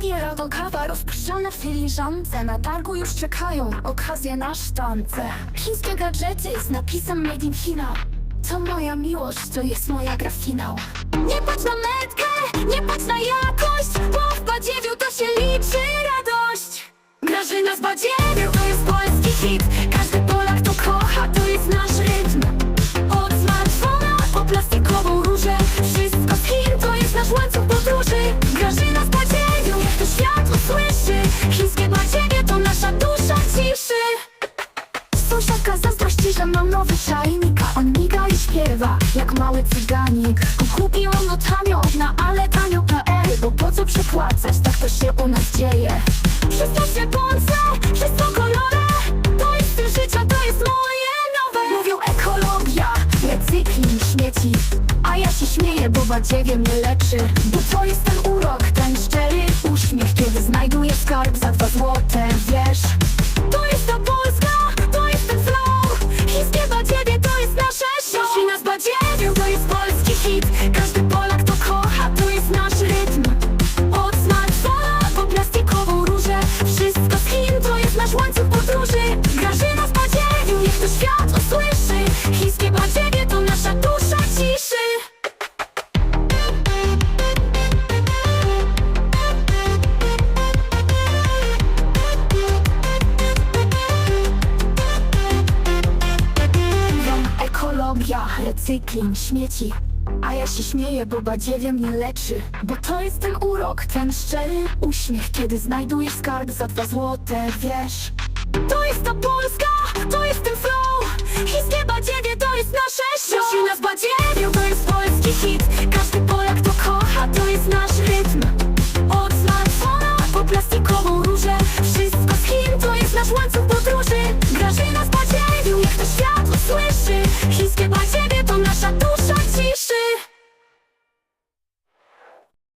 bariera do kawa rozpuszczone w filiżance Na targu już czekają okazje na sztance. Chińskie gadżety z napisem Made in China. To moja miłość, to jest moja gra finał. Nie patrz na metkę, nie patrz na jakość Bo w badziewiu to się liczy radość. Grażyna z badziewiu zazdrości, że mam nowy czajnik A on miga i śpiewa, jak mały cyganik. Kupiłam no tanio, na ale tanio.pl Bo po co przepłacać, tak to się u nas dzieje. Wszystko się bądźce, wszystko kolore To jest styl życia, to jest moje nowe. Mówią ekologia, recykling śmieci A ja się śmieję, bo badziewie mnie leczy. Bo to jest ten recykling, śmieci. A ja się śmieję, bo badziewie mnie leczy. Bo to jest ten urok, ten szczery uśmiech Kiedy znajdujesz skarb za dwa złote, wiesz? To jest ta Polska, to jest ten